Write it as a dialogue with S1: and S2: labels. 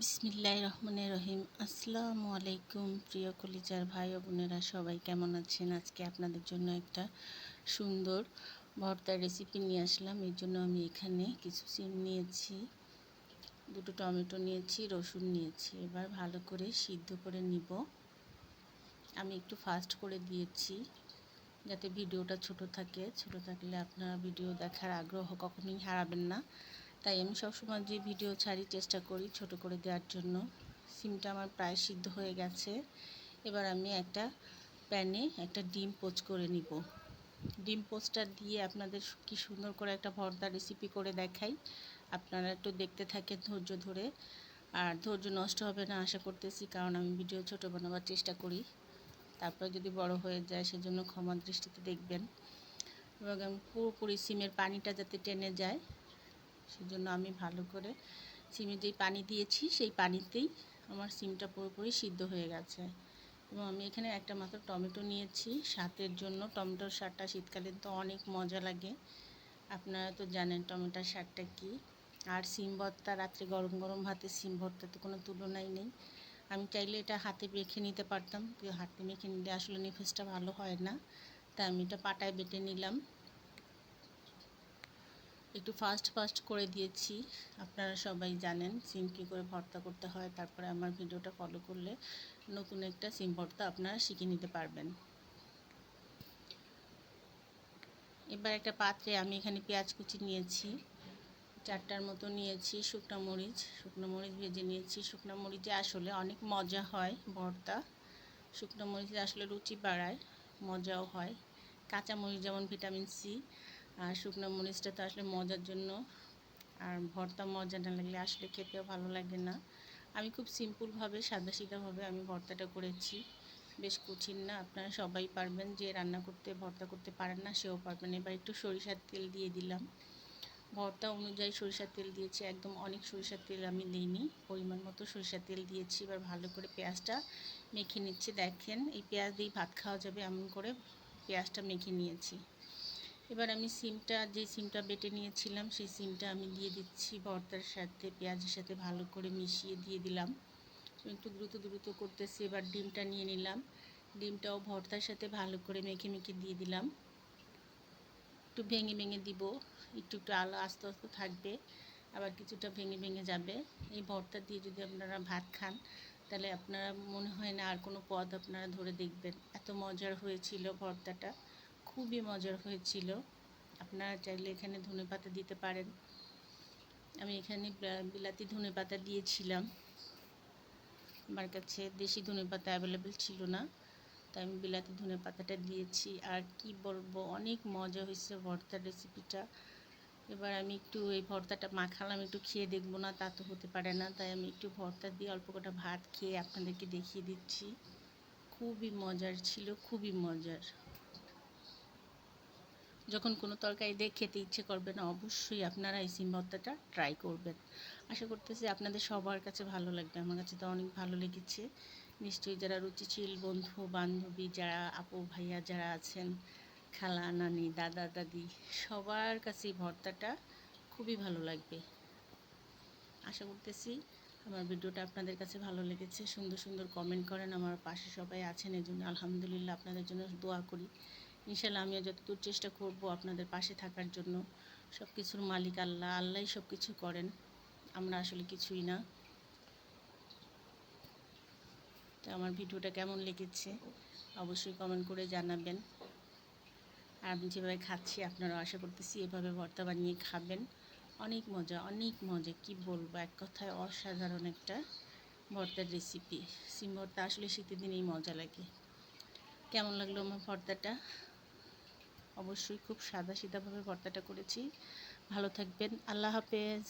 S1: বিসমিল্লাহ রহমানের রহিম। আসসালামু আলাইকুম প্রিয় কলিজার ভাই ও বোনেরা, সবাই কেমন আছেন? আজকে আপনাদের জন্য একটা সুন্দর ভর্তার রেসিপি নিয়ে আসলাম। এর জন্য আমি এখানে কিছু সিম নিয়েছি, দুটো টমেটো নিয়েছি, রসুন নিয়েছি। এবার ভালো করে সিদ্ধ করে নিব। আমি একটু ফাস্ট করে দিয়েছি, যাতে ভিডিওটা ছোট থাকে। ছোট থাকলে আপনারা ভিডিও দেখার আগ্রহ কখনোই হারাবেন না। তাই আমি সবসময় যে ভিডিও ছাড়ি চেষ্টা করি ছোট করে দেওয়ার জন্য। সিমটা আমার প্রায় সিদ্ধ হয়ে গেছে। এবার আমি একটা প্যানে একটা ডিম পোচ করে নিব। ডিম পোচটা দিয়ে আপনাদের কি সুন্দর করে একটা ভর্তা রেসিপি করে দেখাই। আপনারা একটু দেখতে থাকেন ধৈর্য ধরে। আর ধৈর্য নষ্ট হবে না আশা করতেছি, কারণ আমি ভিডিও ছোট বানাবার চেষ্টা করি। তারপরে যদি বড় হয়ে যায় সেজন্য ক্ষমা দৃষ্টিতে দেখবেন। এবং পুরোপুরি সিমের পানিটা যাতে টেনে যায় সেজন্য আমি ভালো করে সিমে যেই পানি দিয়েছি, সেই পানিতেই আমার সিমটা পুরোপুরি সিদ্ধ হয়ে গেছে। এবং আমি এখানে একটা মাত্র টমেটো নিয়েছি, স্বাদের জন্য। টমেটোর স্বাদটা শীতকালে তো অনেক মজা লাগে। আপনারা তো জানেন টমেটোর স্বাদটা কী। আর সিম ভর্তা, রাত্রে গরম গরম ভাতে সিম ভর্তা তো কোনো তুলনাই নেই। আমি চাইলে এটা হাতে মেখে নিতে পারতাম। হাতে মেখে নিলে আসলে নিফেসটা ভালো হয় না। তাই আমি এটা পাটায় বেটে নিলাম। একটু ফাস্ট ফাস্ট করে দিয়েছি। আপনারা সবাই জানেন সিম কী করে ভর্তা করতে হয়, তারপরে আমার ভিডিওটা ফলো করলে নতুন একটা সিম ভর্তা আপনারা শিখে নিতে পারবেন। এবার একটা পাত্রে আমি এখানে পেঁয়াজ কুচি নিয়েছি, চারটার মতো নিয়েছি, শুকনো মরিচ শুকনো মরিচ ভেজে নিয়েছি। শুকনো মরিচে আসলে অনেক মজা হয় ভর্তা। শুকনো মরিচে আসলে রুচি বাড়ায়, মজাও হয়। কাঁচা মরিচ যেমন ভিটামিন সি আর শুকনো মরিচটা তো আসলে মজার জন্য। আর ভর্তা মজা না লাগলে আসলে খেতেও ভালো লাগে না। আমি খুব সিম্পলভাবে সাদা সিধাভাবে আমি ভর্তাটা করেছি। বেশ কঠিন না, আপনারা সবাই পারবেন যে রান্না করতে, ভর্তা করতে পারেন না, সেও পারবেন এবার একটু সরিষার তেল দিয়ে দিলাম। ভর্তা অনুযায়ী সরিষার তেল দিয়েছি, একদম অনেক সরিষার তেল আমি দিইনি, পরিমাণ মতো সরিষার তেল দিয়েছি। এবার ভালো করে পেঁয়াজটা মেখে নিচ্ছি। দেখেন, এই পেঁয়াজ দিয়েই ভাত খাওয়া যাবে এমন করে পেঁয়াজটা মেখে নিয়েছি। এবার আমি সিমটা, যে সিমটা বেটে নিয়েছিলাম, সেই সিমটা আমি দিয়ে দিচ্ছি ভর্তার সাথে, পেঁয়াজের সাথে ভালো করে মিশিয়ে দিয়ে দিলাম। একটু দ্রুত দ্রুত করতেছি, এবার ডিমটা নিয়ে নিলাম। ডিমটাও ভর্তার সাথে ভালো করে মেখে মেখে দিয়ে দিলাম। একটু ভেঙে ভেঙে দিব, একটু একটু আলো আস্তে আস্তে থাকবে, আবার কিছুটা ভেঙে ভেঙে যাবে। এই ভর্তা দিয়ে যদি আপনারা ভাত খান, তাহলে আপনারা মনে হয় না আর কোনো পদ আপনারা ধরে দেখবেন। এত মজার হয়েছিল ভর্তাটা। খুবই মজার হয়েছিল। আপনারা চাইলে এখানে ধনে পাতা দিতে পারেন। আমি এখানে বিলাতি ধনে পাতা দিয়েছিলাম। আমার কাছে দেশি ধনে পাতা অ্যাভেলেবেল ছিল না। তাই আমি বিলাতি ধনে পাতাটা দিয়েছি। আর কি বলব, অনেক মজা হয়েছে ভর্তার রেসিপিটা এবার আমি একটু এই ভর্তাটা মাখালাম, একটু খেয়ে দেখব না, তা তো হতে পারে না। তাই আমি একটু ভর্তা দিয়ে অল্প কটা ভাত খেয়ে আপনাদেরকে দেখিয়ে দিচ্ছি। খুবই মজার ছিল, খুবই মজার। যখন কোনো তরকারি দিয়ে খেতে ইচ্ছে করবে না, অবশ্যই আপনারা এই সিম ভর্তাটা ট্রাই করবেন। আশা করতেছি আপনাদের সবার কাছে ভালো লাগবে। আমার কাছে তো অনেক ভালো লেগেছে। নিশ্চয়ই যারা রুচিশীল বন্ধু, বান্ধবী, যারা আপু, ভাইয়া যারা আছেন, খালা, নানি, দাদা, দাদি, সবার কাছে ভর্তাটা খুবই ভালো লাগবে। আশা করতেছি আমার ভিডিওটা আপনাদের কাছে ভালো লেগেছে। সুন্দর সুন্দর কমেন্ট করেন। আমার পাশে সবাই আছেন এই জন্য আলহামদুলিল্লাহ আপনাদের জন্য দোয়া করি। ইনশাল্লাহ আমিও যতদূর চেষ্টা করব আপনাদের পাশে থাকার জন্য। সব কিছুর মালিক আল্লাহ আল্লাহই সব কিছু করেন। আমরা আসলে কিছুই না। তো আমার ভিডিওটা কেমন লেগেছে অবশ্যই কমেন্ট করে জানাবেন। আর আমি যেভাবে খাচ্ছি আপনারা আশা করতেছি এভাবে ভর্তা বানিয়ে খাবেন। অনেক মজা অনেক মজা, কি বলব? এক কথায় অসাধারণ একটা ভর্তার রেসিপি সিম ভর্তা আসলে শীতের দিনেই মজা লাগে। কেমন লাগল আমার ভর্তাটা? অবশ্যই খুব সাদা সিধাভাবে ভর্তাটা করেছি। ভালো থাকবেন। আল্লাহ হাফেজ।